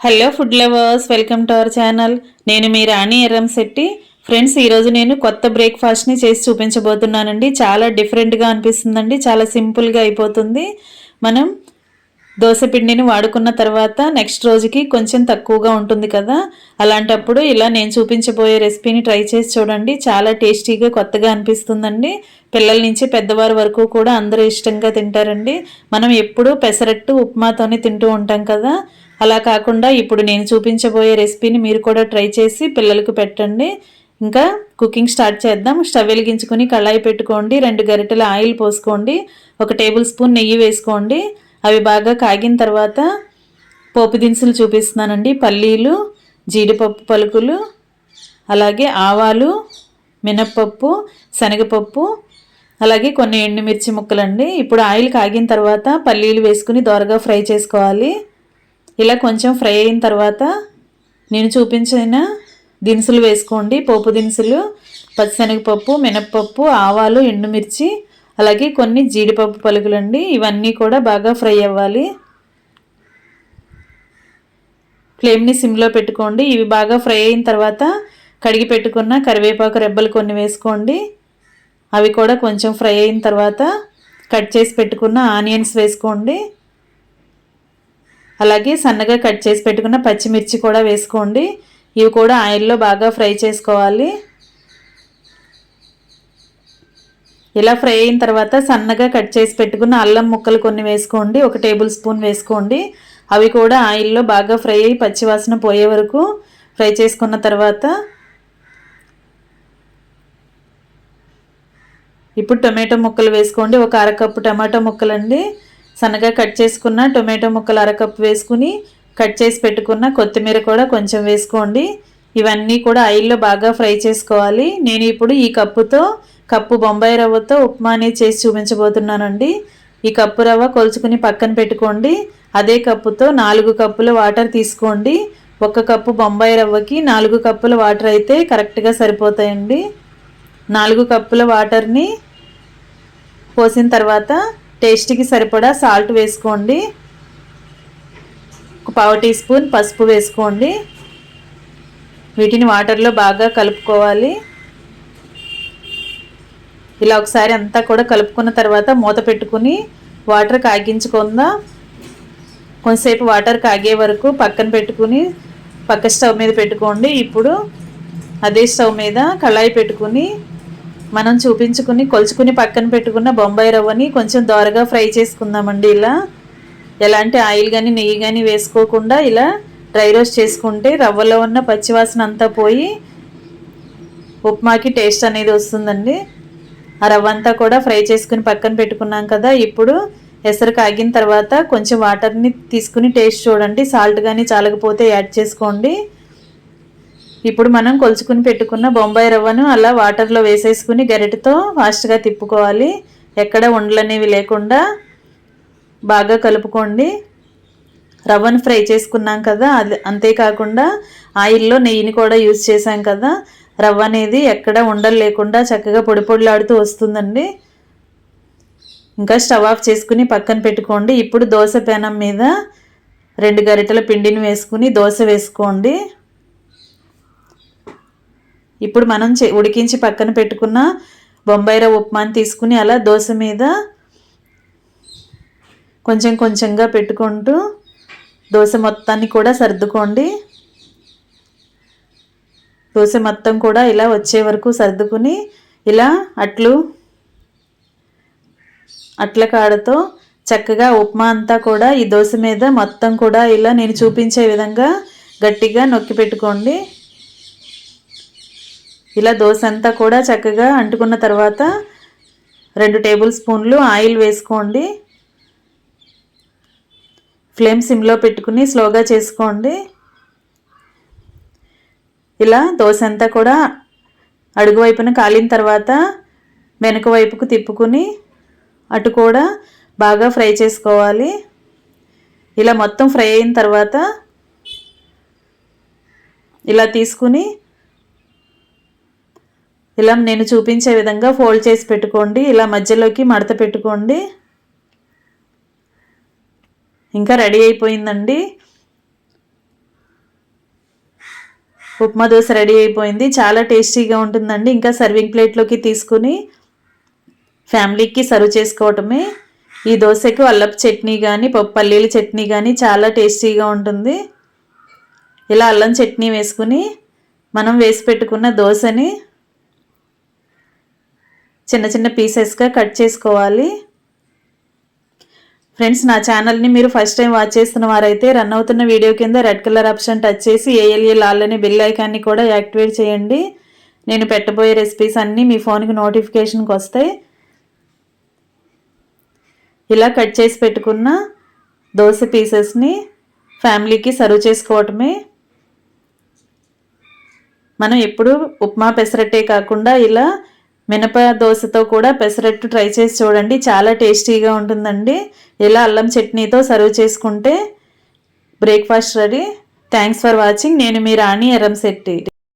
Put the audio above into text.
Hello food lovers welcome to our channel నేను మీ రాణి Erramsetti friends ఈరోజు నేను కొత్త బ్రేక్ఫాస్ట్ని చేసి చూపించబోతున్నానండి. చాలా డిఫరెంట్గా అనిపిస్తుందండి. చాలా సింపుల్గా అయిపోతుంది. మనం దోశ పిండిని వాడుకున్న తర్వాత నెక్స్ట్ రోజుకి కొంచెం తక్కువగా ఉంటుంది కదా. అలాంటప్పుడు ఇలా నేను చూపించబోయే రెసిపీని ట్రై చేసి చూడండి. చాలా టేస్టీగా కొత్తగా అనిపిస్తుందండి. పిల్లల నుంచి పెద్దవారి వరకు కూడా అందరూ ఇష్టంగా తింటారండి. మనం ఎప్పుడూ పెసరట్టు ఉప్మాతోనే తింటూ ఉంటాం కదా. అలా కాకుండా ఇప్పుడు నేను చూపించబోయే రెసిపీని మీరు కూడా ట్రై చేసి పిల్లలకు పెట్టండి. ఇంకా కుకింగ్ స్టార్ట్ చేద్దాం. స్టవ్ వెలిగించుకొని కళాయి పెట్టుకోండి. రెండు గరిటెల ఆయిల్ పోసుకోండి. ఒక టేబుల్ స్పూన్ నెయ్యి వేసుకోండి. అవి బాగా కాగిన తర్వాత పోపు దినుసులు చూపిస్తున్నానండి. పల్లీలు జీడిపప్పు పలుకులు అలాగే ఆవాలు మినప్పప్పు శనగపప్పు అలాగే కొన్ని ఎండుమిర్చి ముక్కలండి. ఇప్పుడు ఆయిల్ కాగిన తర్వాత పల్లీలు వేసుకుని దోరగా ఫ్రై చేసుకోవాలి. ఇలా కొంచెం ఫ్రై అయిన తర్వాత నేను చూపించిన దినుసులు వేసుకోండి. పోపు దినుసులు పచ్చిశనగపప్పు మినప్పప్పు ఆవాలు ఎండుమిర్చి అలాగే కొన్ని జీడిపప్పు పలుకులండి. ఇవన్నీ కూడా బాగా ఫ్రై అవ్వాలి. ఫ్లేమ్ని సిమ్లో పెట్టుకోండి. ఇవి బాగా ఫ్రై అయిన తర్వాత కడిగి పెట్టుకున్న కరివేపాకు రెబ్బలు కొన్ని వేసుకోండి. అవి కూడా కొంచెం ఫ్రై అయిన తర్వాత కట్ చేసి పెట్టుకున్న ఆనియన్స్ వేసుకోండి. అలాగే సన్నగా కట్ చేసి పెట్టుకున్న పచ్చిమిర్చి కూడా వేసుకోండి. ఇవి కూడా ఆయిల్లో బాగా ఫ్రై చేసుకోవాలి. ఇలా ఫ్రై అయిన తర్వాత సన్నగా కట్ చేసి పెట్టుకున్న అల్లం ముక్కలు కొన్ని వేసుకోండి. ఒక టేబుల్ స్పూన్ వేసుకోండి. అవి కూడా ఆయిల్లో బాగా ఫ్రై అయ్యి పచ్చివాసన పోయే వరకు ఫ్రై చేసుకున్న తర్వాత ఇప్పుడు టొమాటో ముక్కలు వేసుకోండి. ఒక అరకప్పు టమాటో ముక్కలండి. సన్నగా కట్ చేసుకున్న టొమాటో ముక్కలు అరకప్పు వేసుకుని కట్ చేసి పెట్టుకున్న కొత్తిమీర కూడా కొంచెం వేసుకోండి. ఇవన్నీ కూడా ఆయిల్లో బాగా ఫ్రై చేసుకోవాలి. నేను ఇప్పుడు ఈ కప్పుతో కప్పు బొంబాయి రవ్వతో ఉప్మా అనేది చేసి చూపించబోతున్నానండి. ఈ కప్పు రవ్వ కొలుచుకుని పక్కన పెట్టుకోండి. అదే కప్పుతో నాలుగు కప్పుల వాటర్ తీసుకోండి. ఒక కప్పు బొంబాయి రవ్వకి నాలుగు కప్పుల వాటర్ అయితే కరెక్ట్గా సరిపోతాయండి. నాలుగు కప్పుల వాటర్ని పోసిన తర్వాత టేస్ట్కి సరిపడా సాల్ట్ వేసుకోండి. ఒక పావు టీ స్పూన్ పసుపు వేసుకోండి. వీటిని వాటర్లో బాగా కలుపుకోవాలి. ఇలా ఒకసారి అంతా కూడా కలుపుకున్న తర్వాత మూత పెట్టుకుని వాటర్ కాగించుకుందాం. కొంతసేపు వాటర్ కాగే వరకు పక్కన పెట్టుకుని పక్క స్టవ్ మీద పెట్టుకోండి. ఇప్పుడు అదే స్టవ్ మీద కళాయి పెట్టుకుని మనం చూపించుకుని కొలుచుకుని పక్కన పెట్టుకున్న బొంబాయి రవ్వని కొంచెం దోరగా ఫ్రై చేసుకుందామండి ఇలా. ఎలాంటి ఆయిల్ కానీ నెయ్యి కానీ వేసుకోకుండా ఇలా డ్రై రోస్ట్ చేసుకుంటే రవ్వలో ఉన్న పచ్చివాసన అంతా పోయి ఉప్మాకి టేస్ట్ అనేది వస్తుందండి. ఆ రవ్వ అంతా కూడా ఫ్రై చేసుకుని పక్కన పెట్టుకున్నాం కదా ఇప్పుడు ఎసరు కాగిన తర్వాత కొంచెం వాటర్ని తీసుకుని టేస్ట్ చూడండి. సాల్ట్ కానీ చాలకపోతే యాడ్ చేసుకోండి. ఇప్పుడు మనం కొలుచుకుని పెట్టుకున్న బొంబాయి రవ్వను అలా వాటర్లో వేసేసుకుని గరిటతో ఫాస్ట్గా తిప్పుకోవాలి. ఎక్కడ ఉండలనేవి లేకుండా బాగా కలుపుకోండి. రవ్వను ఫ్రై చేసుకున్నాం కదా అది అంతేకాకుండా ఆయిల్లో నెయ్యిని కూడా యూజ్ చేశాం కదా. రవ్వ అనేది ఎక్కడ ఉండలు లేకుండా చక్కగా పొడి పొడిలాడుతూ వస్తుందండి. ఇంకా స్టవ్ ఆఫ్ చేసుకుని పక్కన పెట్టుకోండి. ఇప్పుడు దోశ పెనం మీద రెండు గరిటెల పిండిని వేసుకుని దోశ వేసుకోండి. ఇప్పుడు మనం ఉడికించి పక్కన పెట్టుకున్న బొంబాయి ఉప్మాని తీసుకుని అలా దోశ మీద కొంచెం కొంచెంగా పెట్టుకుంటూ దోశ మొత్తాన్ని కూడా సర్దుకోండి. దోశ మొత్తం కూడా ఇలా వచ్చే వరకు సర్దుకుని ఇలా అట్లు అట్ల కాడతో చక్కగా ఉప్మా అంతా కూడా ఈ దోశ మీద మొత్తం కూడా ఇలా నేను చూపించే విధంగా గట్టిగా నొక్కి పెట్టుకోండి. ఇలా దోశ అంతా కూడా చక్కగా అంటుకున్న తర్వాత రెండు టేబుల్ స్పూన్లు ఆయిల్ వేసుకోండి. ఫ్లేమ్ సిమ్లో పెట్టుకుని స్లోగా చేసుకోండి. ఇలా దోశ అంతా కూడా అడుగు వైపున కాలిన తర్వాత వెనుక వైపుకు తిప్పుకుని అటు కూడా బాగా ఫ్రై చేసుకోవాలి. ఇలా మొత్తం ఫ్రై అయిన తర్వాత ఇలా తీసుకుని ఇలా నేను చూపించే విధంగా ఫోల్డ్ చేసి పెట్టుకోండి. ఇలా మధ్యలోకి మడత పెట్టుకోండి. ఇంకా రెడీ అయిపోయిందండి. ఉప్మా దోశ రెడీ అయిపోయింది. చాలా టేస్టీగా ఉంటుందండి. ఇంకా సర్వింగ్ ప్లేట్లోకి తీసుకుని ఫ్యామిలీకి సర్వ్ చేసుకోవటమే. ఈ దోశకు అల్లపు చట్నీ కానీ పప్పు పల్లీల చట్నీ కానీ చాలా టేస్టీగా ఉంటుంది. ఇలా అల్లం చట్నీ వేసుకుని మనం వేసి పెట్టుకున్న దోశని చిన్న చిన్న పీసెస్గా కట్ చేసుకోవాలి. ఫ్రెండ్స్ నా ఛానల్ని మీరు ఫస్ట్ టైం వాచ్ చేస్తున్న వారైతే రన్ అవుతున్న వీడియో కింద రెడ్ కలర్ ఆప్షన్ టచ్ చేసి ఏఎల్ఏ లాల్ అనే బిల్ ఐకాన్ని కూడా యాక్టివేట్ చేయండి. నేను పెట్టబోయే రెసిపీస్ అన్నీ మీ ఫోన్కి నోటిఫికేషన్కి వస్తాయి. ఇలా కట్ చేసి పెట్టుకున్న దోశ పీసెస్ని ఫ్యామిలీకి సర్వ్ చేసుకోవటమే. మనం ఎప్పుడు ఉప్మా పెసరట్టే కాకుండా ఇలా మినప దోశతో కూడా పెసరట్టు ట్రై చేసి చూడండి. చాలా టేస్టీగా ఉంటుందండి. ఇలా అల్లం చట్నీతో సర్వ్ చేసుకుంటే breakfast ready. Thanks for watching నేను మీ రాణి ఎరంశెట్టి